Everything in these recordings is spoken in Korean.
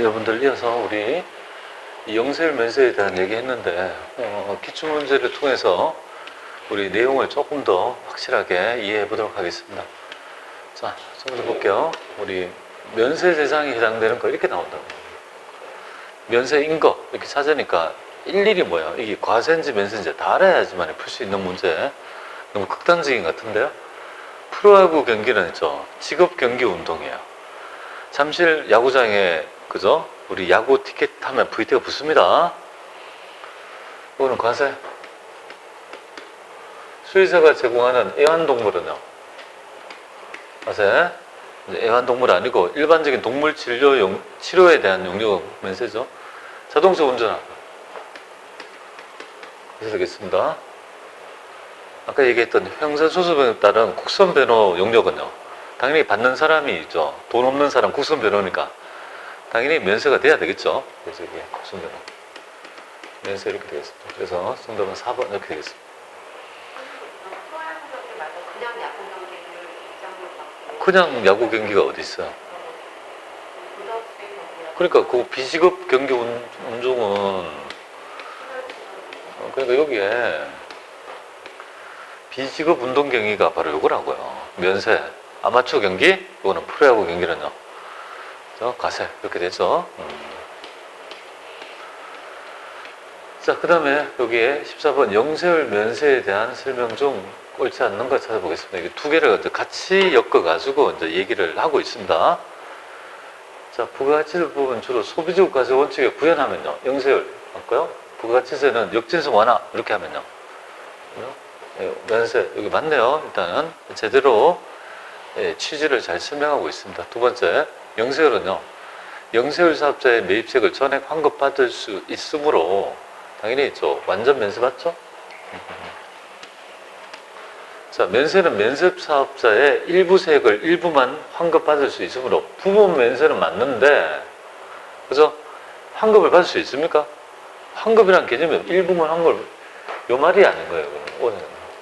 여러분들 이어서 우리 이 영세율 면세에 대한 얘기 했는데 어, 기출 문제를 통해서 우리 내용을 조금 더 확실하게 이해해 보도록 하겠습니다. 자, 좀더 볼게요. 우리 면세 대상에 해당되는 거 이렇게 나온다고. 면세인 거 이렇게 찾으니까 일일이 뭐야? 이게 과세인지 면세인지 다 알아야지만 풀 수 있는 문제. 너무 극단적인 것 같은데요? 프로야구 경기는 있죠. 직업 경기 운동이에요. 잠실 야구장에 그죠? 우리 야구 티켓 하면 VT가 붙습니다. 이거는 과세. 수의사가 제공하는 애완동물은요. 과세. 애완동물 아니고 일반적인 동물 치료 용, 치료에 대한 용료 면세죠. 자동차 운전하고. 되겠습니다. 아까 얘기했던 형사소송에 따른 국선 변호 용역은요. 당연히 받는 사람이 있죠. 돈 없는 사람 국선 변호니까 당연히 면세가 돼야 되겠죠. 그래서 이게 변호. 면세 이렇게 되겠습니다. 그래서 정답은 4번 이렇게 되겠습니다. 그냥 야구 경기가 어디 경기야. 그러니까 그 비직업 경기 운, 운종은 어, 그러니까 여기에 비직업 운동 경기가 바로 요거라고요. 면세. 아마추어 경기, 이거는 프로야구 경기는요. 저 가세 이렇게 되죠. 음. 자, 그 다음에 여기에 14번 영세율 면세에 대한 설명 중 옳지 않는 거 찾아보겠습니다. 이게 두 개를 같이 엮어가지고 이제 얘기를 하고 있습니다. 자, 부가가치를 부분 주로 소비적 과세 원칙에 구현하면요. 영세율 맞고요. 부가가치세는 역진성 완화 이렇게 하면요. 예, 면세 여기 맞네요. 일단은 제대로 예, 취지를 잘 설명하고 있습니다. 두 번째 영세율은요. 영세율 사업자의 매입세액을 전액 환급받을 수 있으므로 당연히 저 완전 면세 받죠? 자, 면세는 면세 사업자의 일부 세액을 일부만 환급받을 수 있으므로 부분 면세는 맞는데 그죠? 환급을 받을 수 있습니까? 환급이란 개념이 일부만 환급 요 말이 아닌 거예요. 오늘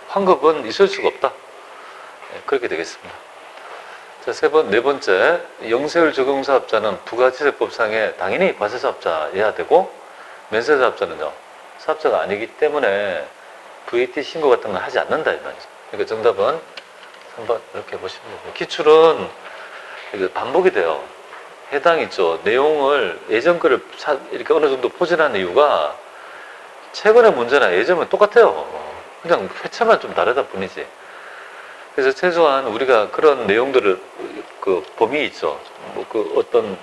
환급은 있을 수가 없다. 네, 그렇게 되겠습니다. 자, 세 번, 네 번째, 영세율 적용 사업자는 부가지세법상에 당연히 과세 사업자여야 되고 면세 사업자는요 사업자가 아니기 때문에 VAT 신고 같은 건 하지 않는다 이 말이죠. 그러니까 정답은 3번 이렇게 보시면 됩니다. 기출은 반복이 돼요. 해당 있죠. 내용을 예전 거를 사- 이렇게 어느 정도 포진하는 이유가 최근의 문제나 예전은 똑같아요. 그냥 회차만 좀 다르다 뿐이지. 그래서 최소한 우리가 그런 내용들을 그 범위 있죠. 뭐 그 어떤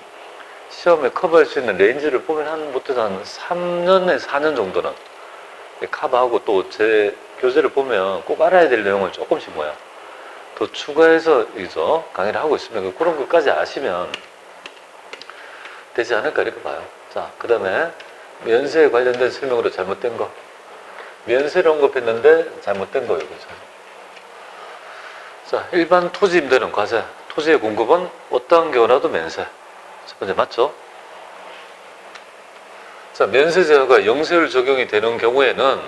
시험에 커버할 수 있는 레인지를 보면 한 못해도 한 3년에서 4년 정도는 커버하고 또 제 교재를 보면 꼭 알아야 될 내용을 조금씩 뭐야 더 추가해서 이죠 강의를 하고 있으면 그런 것까지 아시면 되지 않을까 이렇게 봐요. 자, 그 다음에 면세에 관련된 설명으로 잘못된 거. 면세를 언급했는데 잘못된 거예요. 그죠? 자, 일반 토지 임대는 과세. 토지의 공급은 어떠한 경우라도 면세. 첫 번째 맞죠? 자, 면세 제한가 영세율 적용이 되는 경우에는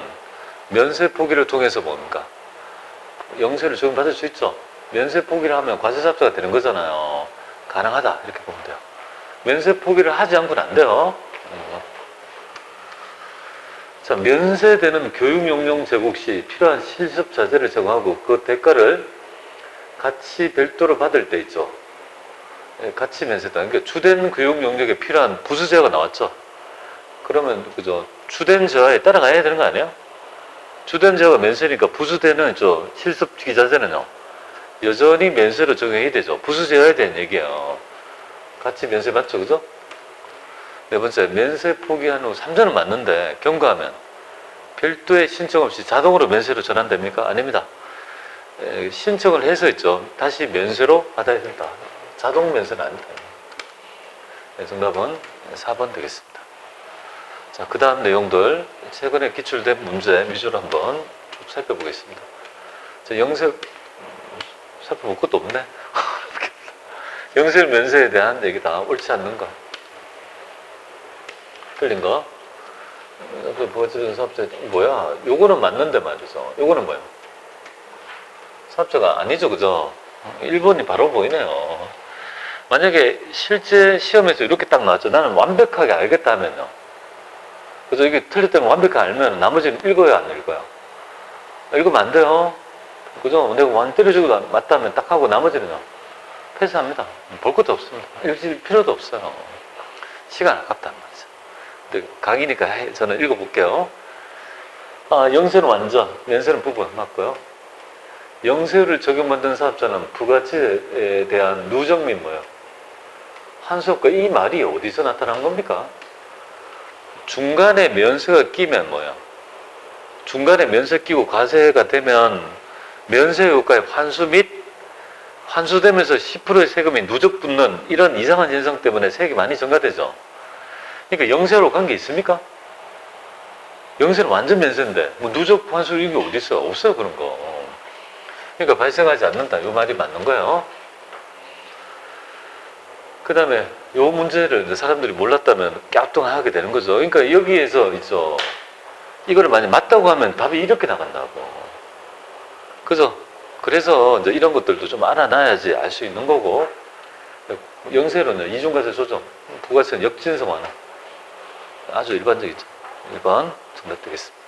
면세 포기를 통해서 뭡니까? 영세를 적용받을 수 있죠. 면세 포기를 하면 과세 삽자가 되는 거잖아요. 가능하다. 이렇게 보면 돼요. 면세 포기를 하지 않고는 안 돼요. 어. 자, 면세되는 교육용령 제공 시 필요한 실습 자재를 제공하고 그 대가를 같이 별도로 받을 때 있죠. 예, 같이 면세다. 그러니까 주된 교육 용역에 필요한 부수제가 나왔죠. 그러면 그죠 주된 제화에 따라가야 되는 거 아니에요? 주된 제화가 면세니까 부수되는 저 실습 기자재는요 여전히 면세로 적용해야 되죠. 부수제화에 대한 얘기예요. 같이 면세 맞죠, 그죠? 네 번째, 면세 포기한 후 3년은 맞는데 경과하면 별도의 신청 없이 자동으로 면세로 전환됩니까? 아닙니다. 에, 신청을 해서 있죠. 다시 면세로 받아야 된다. 자동 면세는 아니다. 네, 정답은 4번 되겠습니다. 자, 그 다음 내용들 최근에 기출된 문제 위주로 한번 쭉 살펴보겠습니다. 자, 영세 살펴볼 것도 없네. 영세 면세에 대한 얘기다. 옳지 않는 거. 틀린 거. 옆에 부가치는 사업자 뭐야? 요거는 맞는데 말이죠. 요거는 뭐야? 사업자가 아니죠, 그죠? 1번이 바로 보이네요. 만약에 실제 시험에서 이렇게 딱 나왔죠. 나는 완벽하게 알겠다 하면요. 그래서 이게 틀렸다면 완벽하게 알면 나머지는 읽어야 안 읽어요. 읽으면 안 돼요. 그죠? 내가 완 때려주고 맞다 하면 딱 하고 나머지는요. 패스합니다. 볼 것도 없습니다. 읽을 필요도 없어요. 시간 아깝단 말이죠. 근데 강의니까 해- 저는 읽어볼게요. 아, 영세는 완전, 면세는 부분 맞고요. 영세를 적용받는 사업자는 부가치에 대한 누적 및 뭐예요? 한수업과 이 말이 어디서 나타난 겁니까? 중간에 면세가 끼면 뭐예요? 중간에 면세 끼고 과세가 되면 면세 효과의 환수 및 환수되면서 10%의 세금이 누적 붙는 이런 이상한 현상 때문에 세액이 많이 증가되죠. 그러니까 영세로 관계 있습니까? 영세는 완전 면세인데 뭐 누적 환수 이게 어디 있어요? 없어요 그런 거. 그러니까 발생하지 않는다. 이 말이 맞는 거예요. 그 다음에 요 문제를 이제 사람들이 몰랐다면 깍뚱하게 되는 거죠. 그러니까 여기에서 있죠. 이거를 만약 맞다고 하면 답이 이렇게 나간다고. 그죠? 그래서 이제 이런 것들도 좀 알아놔야지 알 수 있는 거고. 영세로는 이중과세 조정, 부가세는 역진성 완화. 아주 일반적이죠. 1번 정답 되겠습니다.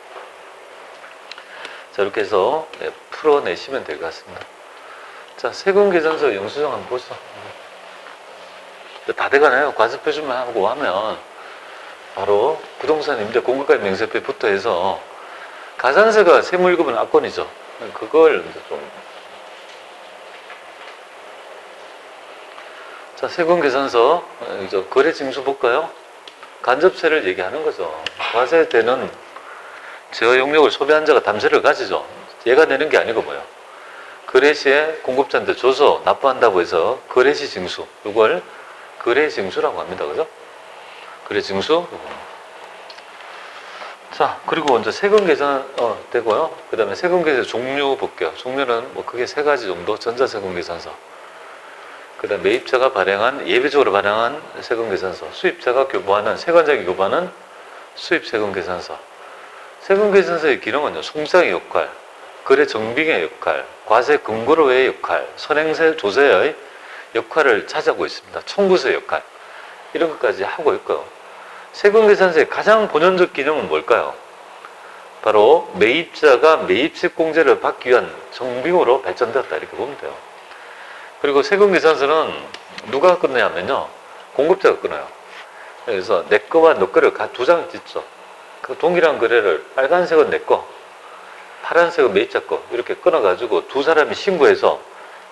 자, 이렇게 해서 네, 풀어내시면 될 것 같습니다. 자, 세금 계산서 영수증 한번 보죠. 다 돼가나요? 과세표준만 하고 하면 바로 부동산 임대 공급가입 명세표부터 해서 가산세가 세무일급은 압권이죠. 그걸 이제 좀. 자, 세금 계산서, 어, 이제 거래 징수 볼까요? 간접세를 얘기하는 거죠. 과세 때는 제어 용역을 소비한 자가 담세를 가지죠. 얘가 내는 게 아니고 뭐요. 거래 시에 공급자한테 줘서 납부한다고 해서 거래 시 징수. 이걸 거래 징수라고 합니다. 그죠? 거래 징수. 자, 그리고 먼저 세금 계산 어, 되고요. 그 다음에 세금 계산 종류 볼게요. 종류는 뭐 크게 세 가지 정도. 전자세금 계산서. 그 다음 매입자가 발행한 예외적으로 발행한 세금 계산서. 수입자가 교부하는 세관장이 교부하는 수입 세금 계산서. 세금 계산서의 기능은요. 송장의 역할, 거래 정빙의 역할, 과세 근거로의 역할, 선행세 조세의 역할을 차지하고 있습니다. 청구서의 역할. 이런 것까지 하고 있고요. 세금 계산서의 가장 본연적 기능은 뭘까요? 바로 매입자가 매입세 공제를 받기 위한 정빙으로 발전되었다 이렇게 보면 돼요. 그리고 세금 계산서는 누가 끊느냐면요. 공급자가 끊어요. 그래서 내 거와 너 거를 두 장을 짓죠. 그 동일한 거래를 빨간색은 내 거, 파란색은 매입자 거 이렇게 끊어가지고 두 사람이 신고해서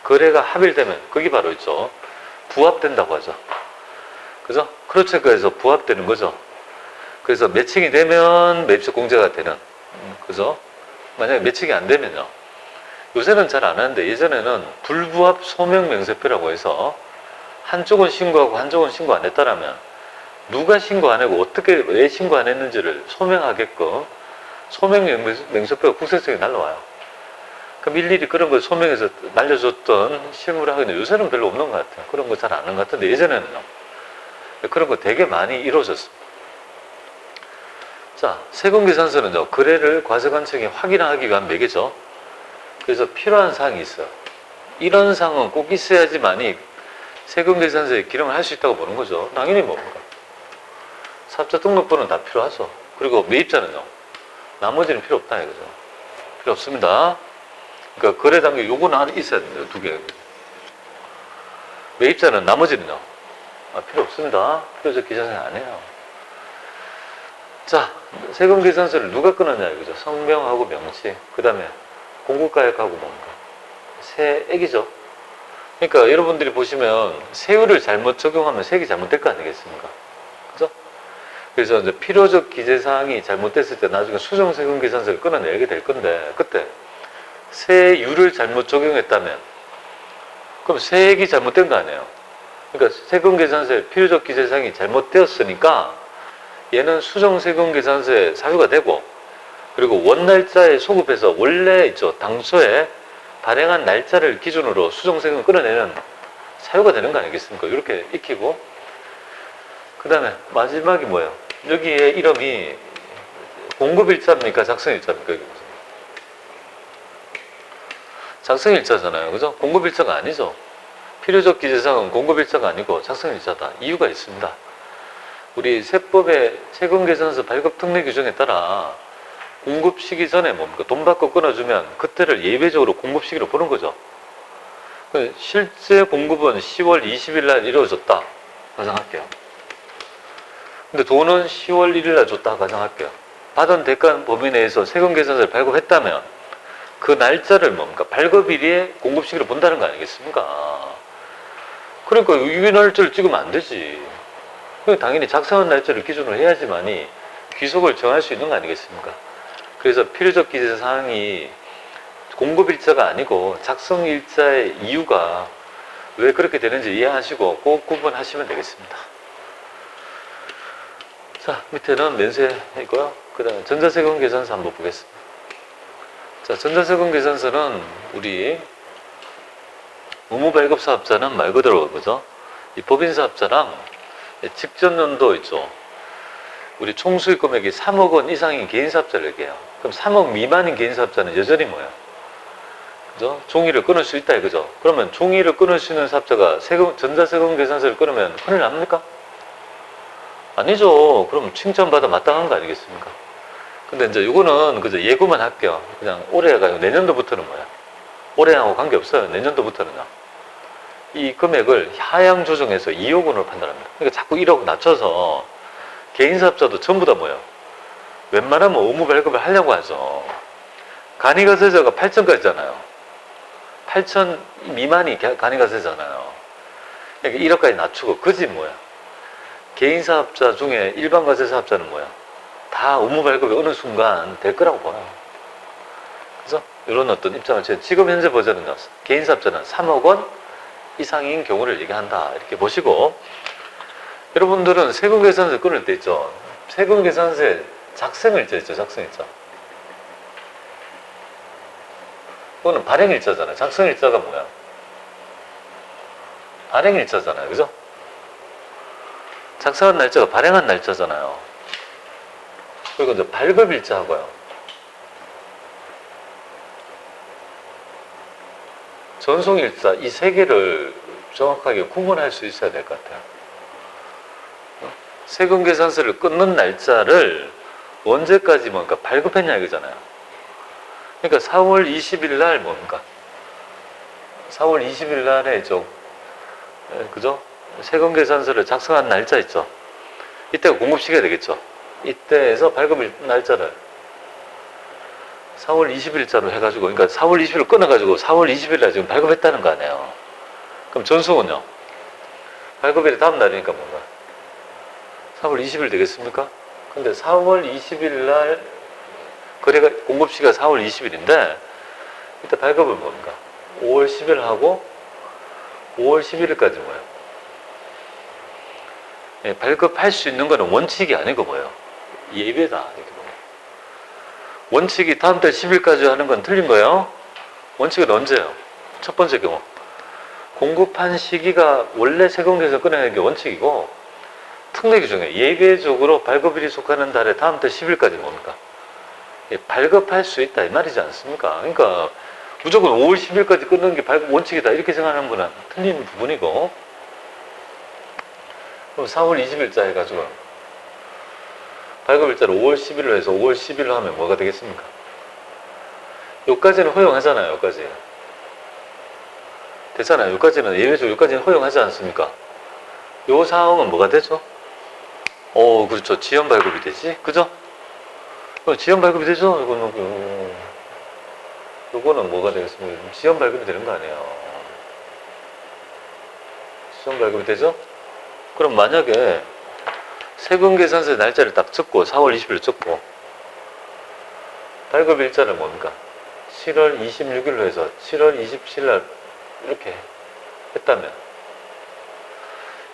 거래가 합일되면 그게 바로 있죠. 부합된다고 하죠. 그죠? 크로체크에서 부합되는 거죠. 그래서 매칭이 되면 매입자 공제가 되는 음, 그죠? 만약에 매칭이 안 되면요. 요새는 잘 안 하는데 예전에는 불부합 소명 명세표라고 해서 한쪽은 신고하고 한쪽은 신고 안 했다라면 누가 신고 안 하고 어떻게 왜 신고 안 했는지를 소명하게끔 소명 명- 명세표가 국세청에 날라와요. 그럼 일일이 그런 걸 소명해서 날려줬던 실무를 하는데 요새는 별로 없는 것 같아요. 그런 거잘안 하는 것 같은데 예전에는요. 그런 거 되게 많이 이루어졌습니다. 자, 세금계산서는요, 거래를 과세관청이 확인하기 위한 매개죠. 그래서 필요한 사항이 있어요. 이런 사항은 꼭 있어야지만이 세금계산서의 기능을 할 수 있다고 보는 거죠. 당연히 뭡니까? 사업자 등록번호는 다 필요하죠. 그리고 매입자는요, 나머지는 필요 없다 이거죠. 필요 없습니다. 그러니까 거래 단계 요거는 하나 있어야 돼요. 두 개. 매입자는 나머지는요. 아, 필요 없습니다. 필요적 기재사항 안 해요. 자, 세금 계산서를 누가 끊었냐 이거죠. 성명하고 명치. 그 다음에 공급가액하고 뭔가. 세액이죠. 그러니까 여러분들이 보시면 세율을 잘못 적용하면 세액이 잘못될 거 아니겠습니까? 그래서 이제 필요적 기재 사항이 잘못됐을 때 나중에 수정 세금 계산서를 끊어내게 될 건데, 그때 세율을 잘못 적용했다면, 그럼 세액이 잘못된 거 아니에요? 그러니까 세금 계산서에 필요적 기재 사항이 잘못되었으니까 얘는 수정 세금 계산서에 사유가 되고 그리고 원 날짜에 소급해서 원래 있죠 당초에 발행한 날짜를 기준으로 수정 세금을 끌어내는 사유가 되는 거 아니겠습니까? 이렇게 익히고 그 다음에 마지막이 뭐예요? 여기에 이름이 공급일자입니까? 작성일자입니까? 작성일자잖아요. 그죠? 공급일자가 아니죠. 필요적 기재사항은 공급일자가 아니고 작성일자다. 이유가 있습니다. 우리 세법의 세금 계산서 발급 특례 규정에 따라 공급 시기 전에 뭡니까? 돈 받고 끊어주면 그때를 예외적으로 공급 시기로 보는 거죠. 그 실제 공급은 10월 20일 날 이루어졌다. 가정할게요. 근데 돈은 10월 1일 날 줬다. 가정할게요. 받은 대가 범위 내에서 세금 계산서를 발급했다면 그 날짜를 뭡니까? 발급일에 공급 시기로 본다는 거 아니겠습니까? 그러니까 이 날짜를 찍으면 안 되지. 그 당연히 작성한 날짜를 기준으로 해야지만이 귀속을 정할 수 있는 거 아니겠습니까? 그래서 필요적 기재 사항이 공급 일자가 아니고 작성 일자의 이유가 왜 그렇게 되는지 이해하시고 꼭 구분하시면 되겠습니다. 자, 밑에는 면세이고요. 그 다음에 전자세금 계산서 한번 보겠습니다. 자, 전자세금 계산서는 우리 의무발급 사업자는 말 그대로 그죠? 이 법인 사업자랑 직전 연도 있죠. 우리 총수익 금액이 3억 원 이상인 개인 사업자를 얘기해요. 그럼 3억 미만인 개인 사업자는 여전히 뭐야? 그죠? 종이를 끊을 수 있다 이거죠. 그러면 종이를 끊을 수 있는 사업자가 세금, 전자세금 계산서를 끊으면 큰일 납니까? 아니죠. 그럼 칭찬받아 마땅한 거 아니겠습니까? 근데 이제 이거는 그저 예고만 할게요. 그냥 올해가 내년도부터는 뭐야? 올해하고 관계없어요. 내년도부터는요. 이 금액을 하향 조정해서 2억 원으로 판단합니다. 그러니까 자꾸 1억 낮춰서 개인 사업자도 전부 다 뭐예요? 웬만하면 의무 발급을 하려고 하죠. 간이가 세자가 8천까지잖아요. 8천 미만이 가- 간이가 세잖아요. 그러니까 1억까지 낮추고 그지 뭐야? 개인 사업자 중에 일반 과세 사업자는 뭐야? 다 의무 발급이 어느 순간 될 거라고 봐요. 그래서 이런 어떤 입장을 제 지금 현재 버전은요. 개인 사업자는 3억 원 이상인 경우를 얘기한다. 이렇게 보시고 여러분들은 세금 계산서 끊을 때 있죠. 세금 계산서에 작성 일자 있죠. 작성 일자. 그거는 발행 일자잖아요. 작성 일자가 뭐야? 발행 일자잖아요. 그죠? 작성한 날짜가 발행한 날짜잖아요. 그리고 이제 발급일자하고요. 전송일자 이 세 개를 정확하게 구분할 수 있어야 될 것 같아요. 세금 계산서를 끊는 날짜를 언제까지 뭡니까 발급했냐 이거잖아요. 그러니까 4월 20일 날 뭡니까? 4월 20일 날에 저 에, 그죠? 세금 계산서를 작성한 날짜 있죠. 이때가 공급 시기가 되겠죠. 이때에서 발급 날짜를 4월 20일자로 해가지고, 그러니까 4월 20일을 끊어가지고 4월 20일날 지금 발급했다는 거 아니에요. 그럼 전송은요? 발급일이 다음 날이니까 뭔가? 4월 20일 되겠습니까? 근데 4월 20일 날 거래가 공급 시기가 4월 20일인데 이때 발급은 뭡니까? 5월 10일 하고 5월 11일까지 뭐예요? 예, 발급할 수 있는 거는 원칙이 아니고 뭐예요? 예배다. 원칙이 다음 달 10일까지 하는 건 틀린 거예요. 원칙은 언제예요? 첫 번째 경우. 공급한 시기가 원래 세금계에서 끊어내는 게 원칙이고 특례 규정에 예외적으로 발급일이 속하는 달에 다음 달 10일까지 뭡니까? 예, 발급할 수 있다 이 말이지 않습니까? 그러니까 무조건 5월 10일까지 끊는 게 발급 원칙이다 이렇게 생각하는 분은 틀린 부분이고 그럼 4월 20일자 해가지고 발급일자를 5월 10일로 해서 5월 10일로 하면 뭐가 되겠습니까? 여기까지는 허용하잖아요 여기까지 됐잖아요 여기까지는 예외적으로 여기까지는 허용하지 않습니까? 요 사항은 뭐가 되죠? 어 그렇죠 지연 발급이 되지 그죠? 어, 지연 발급이 되죠? 이거는 그, 요거는 뭐가 되겠습니까? 지연 발급이 되는 거 아니에요 지연 발급이 되죠? 그럼 만약에 세금 계산서에 날짜를 딱 적고 4월 20일 적고 발급 일자를 뭡니까? 7월 26일로 해서 7월 27일 날 이렇게 했다면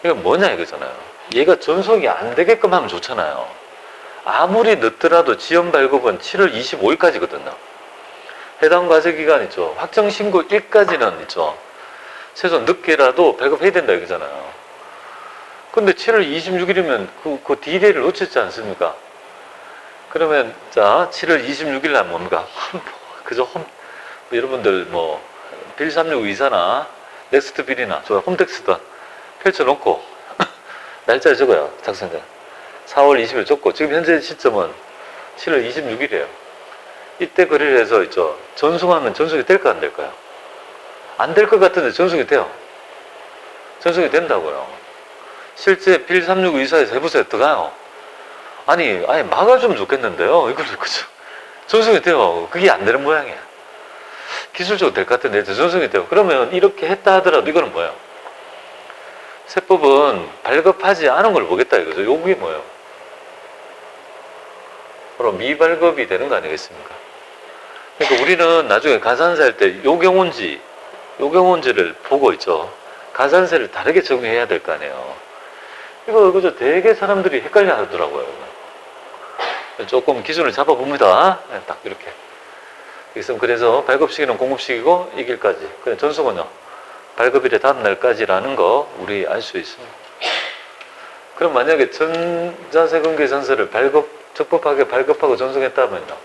이건 뭐냐 이거잖아요. 얘가 전송이 안 되게끔 하면 좋잖아요. 아무리 늦더라도 지연 발급은 7월 25일까지거든요. 해당 과세 기간 있죠. 확정 신고 일까지는 있죠. 최소 늦게라도 발급해야 된다 이거잖아요. 근데 7월 26일이면 그, 그 디데이를 놓쳤지 않습니까? 그러면, 자, 7월 26일 날 뭡니까? 한, 그죠? 한, 여러분들 뭐, 1369 이사나 넥스트 빌이나 저 홈택스든 펼쳐놓고 날짜를 적어요 작성자 4월 20일 적고 지금 현재 시점은 7월 26일이에요 이때 거래를 해서 있죠 전송하면 전송이 될까 안 될까요? 안 될 것 같은데 전송이 돼요 전송이 된다고요 실제 빌369 이사에서 해보세요 어떡해요 아니 아예 막아주면 좋겠는데요 이걸 그죠 전송이 돼요 그게 안 되는 모양이야 기술적으로 될 것 같은데 전송이 돼요 그러면 이렇게 했다 하더라도 이거는 뭐예요 세법은 발급하지 않은 걸 보겠다 이거죠. 요게 뭐예요? 바로 미발급이 되는 거 아니겠습니까? 그러니까 우리는 나중에 가산세 할 때 요경운지, 요경운지를 보고 있죠. 가산세를 다르게 적용해야 될 거 아니에요. 이거 그죠? 되게 사람들이 헷갈려 하더라고요. 조금 기준을 잡아봅니다. 네, 딱 이렇게. 그래서 그래서 발급 시기는 공급 시기고 이 길까지. 그냥 전수건요. 발급일의 다음 날까지라는 거 우리 알 수 있습니다. 그럼 만약에 전자세금 계산서를 발급 적법하게 발급하고 전송했다면요.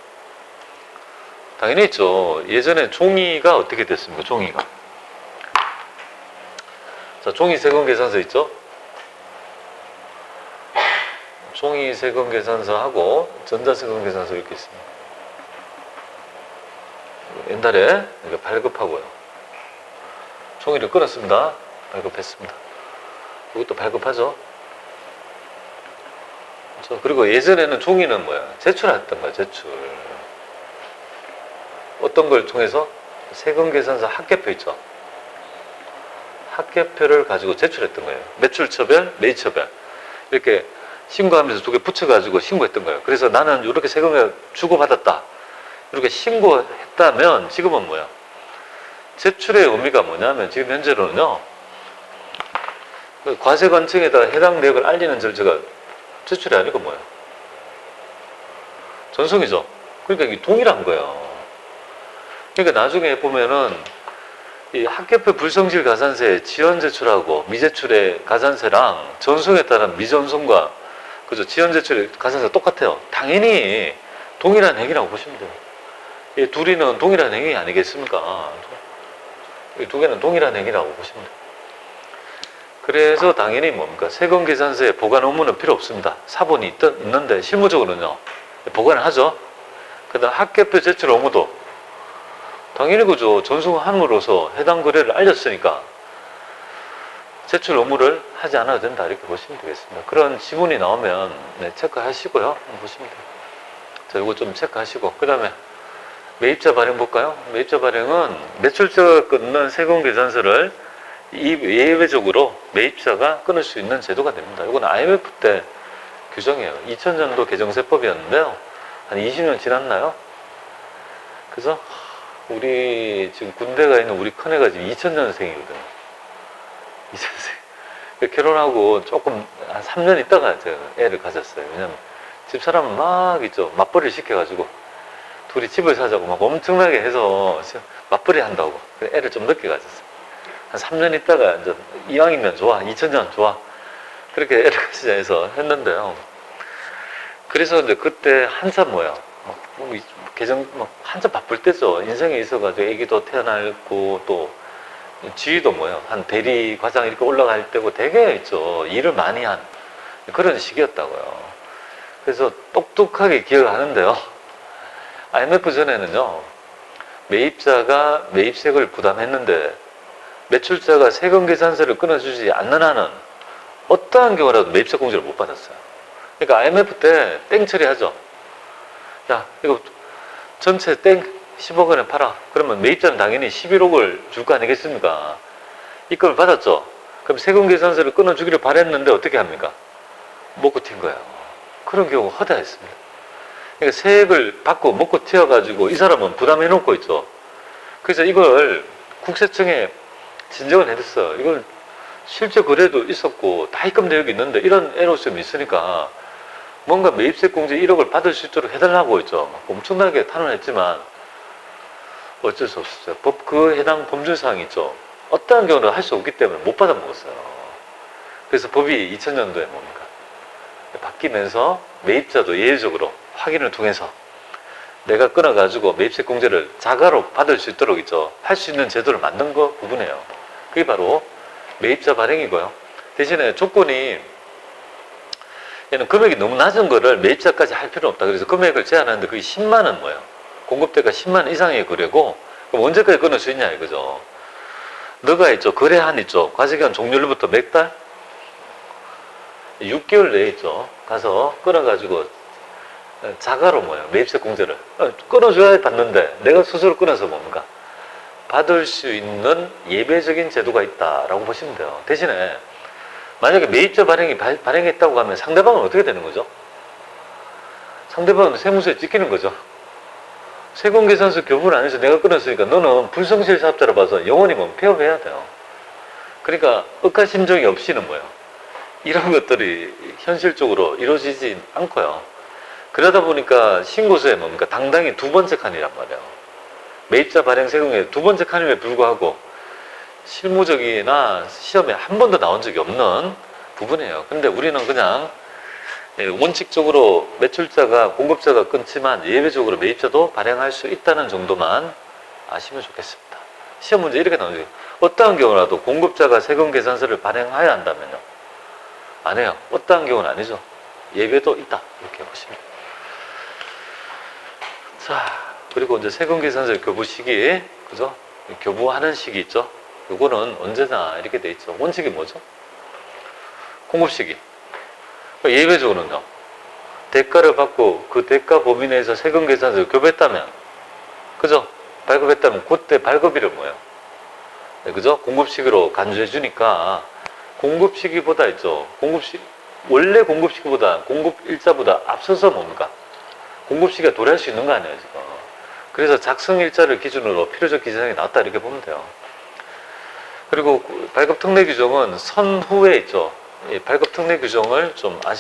당연히 있죠. 예전에 종이가 어떻게 됐습니까? 종이가. 자, 종이 세금 계산서 있죠? 종이 세금 계산서하고 전자세금 계산서 이렇게 있습니다. 옛날에 이렇게 발급하고요. 종이를 끊었습니다. 발급했습니다. 이것도 발급하죠. 그렇죠? 그리고 예전에는 종이는 뭐야? 제출했던 거야, 제출. 어떤 걸 통해서? 세금 계산서 합계표 있죠. 합계표를 가지고 제출했던 거예요. 매출처별, 매입처별. 이렇게 신고하면서 두 개 붙여가지고 신고했던 거예요. 그래서 나는 이렇게 세금을 주고받았다. 이렇게 신고했다면 지금은 뭐야? 제출의 의미가 뭐냐면 지금 현재로는요 그 과세 관청에다 해당 내역을 알리는 절차가 제출이 아니고 뭐예요? 전송이죠. 그러니까 이게 동일한 거예요. 그러니까 나중에 보면은 이 학계표 불성실 가산세 지연 제출하고 미제출의 가산세랑 전송에 따른 미전송과 그죠 지연 제출의 가산세 똑같아요. 당연히 동일한 행위라고 보시면 돼요. 이 둘이는 동일한 행위 아니겠습니까? 이 두 개는 동일한 행위라고 보시면 돼요. 그래서 당연히 뭡니까? 세금 계산서에 보관 의무는 필요 없습니다. 사본이 있, 있는데 실무적으로는요. 보관을 하죠. 그 다음 학계표 제출 의무도 당연히 그죠. 전송함으로써 해당 거래를 알렸으니까 제출 의무를 하지 않아도 된다. 이렇게 보시면 되겠습니다. 그런 지문이 나오면 네, 체크하시고요. 보시면 돼요. 자, 이거 좀 체크하시고. 그 다음에 매입자 발행 볼까요? 매입자 발행은 매출자가 끊는 세금 계산서를 이 예외적으로 매입자가 끊을 수 있는 제도가 됩니다. 이건 IMF 때 규정이에요. 2000년도 개정세법이었는데요. 한 20년 지났나요? 그래서 우리 지금 군대가 있는 우리 큰애가 지금 2000년생이거든요. 2000생. 결혼하고 조금 한 3년 있다가 제가 애를 가졌어요. 왜냐면 집사람은 막 있죠. 맞벌이를 시켜가지고 둘이 집을 사자고 막 엄청나게 해서 맞벌이 한다고. 애를 좀 늦게 가졌어요. 한 3년 있다가 이제 이왕이면 좋아. 2000년 좋아. 그렇게 애를 가지자 해서 했는데요. 그래서 이제 그때 한참 뭐야. 막, 뭐, 이- 개정, 막 한참 바쁠 때죠. 인생에 있어가지고 애기도 태어나고 또 지위도 뭐예요. 한 대리 과장 이렇게 올라갈 때고 되게 있죠. 일을 많이 한 그런 시기였다고요. 그래서 똑똑하게 기억하는데요. IMF 전에는요, 매입자가 매입세금을 부담했는데 매출자가 세금 계산서를 끊어주지 않는 한은 어떠한 경우라도 매입세 공제를 못 받았어요. 그러니까 IMF 때 땡 처리하죠. 야, 이거 전체 땡 10억 원에 팔아. 그러면 매입자는 당연히 11억을 줄 거 아니겠습니까? 입금을 받았죠. 그럼 세금 계산서를 끊어주기를 바랬는데 어떻게 합니까? 먹고 튄 거예요. 그런 경우가 허다했습니다. 그러니까 세액을 받고 먹고 튀어가지고 이 사람은 부담해 놓고 있죠. 그래서 이걸 국세청에 진정을 해줬어요. 이걸 실제 거래도 있었고 다 입금 내역이 있는데 이런 에러점이 있으니까 뭔가 매입세 공제 1억을 받을 수 있도록 해달라고 했죠. 막 엄청나게 탄원했지만 어쩔 수 없었어요. 법 그 해당 범죄 사항이 있죠. 어떠한 경우는 할수 없기 때문에 못 받아 먹었어요. 그래서 법이 2000년도에 뭡니까? 바뀌면서 매입자도 예외적으로 확인을 통해서 내가 끊어가지고 매입세 공제를 자가로 받을 수 있도록 있죠. 할 수 있는 제도를 만든 거 부분이에요. 그게 바로 매입자 발행이고요. 대신에 조건이 얘는 금액이 너무 낮은 거를 매입자까지 할 필요는 없다. 그래서 금액을 제한하는데 그게 10만 원 뭐예요. 공급대가 10만 원 이상의 거래고 그럼 언제까지 끊을 수 있냐 이거죠. 너가 있죠. 거래한 있죠. 과세기한 종료일부터 몇 달? 6개월 내에 있죠. 가서 끊어가지고 자가로 뭐예요. 매입세 공제를 어, 끊어줘야 받는데 내가 스스로 끊어서 뭡니까? 받을 수 있는 예배적인 제도가 있다라고 보시면 돼요. 대신에 만약에 매입자 발행이 발, 발행했다고 하면 상대방은 어떻게 되는 거죠? 상대방은 세무서에 찍히는 거죠. 세금계산서 교부를 안 해서 내가 끊었으니까 너는 불성실 사업자로 봐서 영원히 뭐 폐업해야 돼요. 그러니까 억하심정이 없이는 뭐예요? 이런 것들이 현실적으로 이루어지지 않고요. 그러다 보니까 신고서에 뭡니까? 당당히 두 번째 칸이란 말이에요. 매입자 발행 세금의 두 번째 칸임에 불구하고 실무적이나 시험에 한 번도 나온 적이 없는 부분이에요. 근데 우리는 그냥 예, 원칙적으로 매출자가 공급자가 끊지만 예외적으로 매입자도 발행할 수 있다는 정도만 아시면 좋겠습니다. 시험 문제 이렇게 나오죠. 어떠한 경우라도 공급자가 세금 계산서를 발행해야 한다면요. 안 해요. 어떠한 경우는 아니죠. 예외도 있다. 이렇게 보시면. 자, 그리고 이제 세금 계산서 교부 시기, 그죠? 교부하는 시기 있죠? 요거는 언제나 이렇게 돼 있죠. 원칙이 뭐죠? 공급 시기. 그러니까 예외적으로는요. 대가를 받고 그 대가 범위 내에서 세금 계산서를 교부했다면, 그죠? 발급했다면 그때 발급일은 뭐예요? 네, 그죠? 공급 시기로 간주해 주니까 공급 시기보다 있죠. 공급 시 원래 공급 시기보다 공급 일자보다 앞서서 뭡니까? 공급 시기가 도래할 수 있는 거 아니에요, 지금. 그래서 작성 일자를 기준으로 필요적 기재사항이 나왔다 이렇게 보면 돼요. 그리고 발급 특례 규정은 선후에 있죠. 이 발급 특례 규정을 좀 아시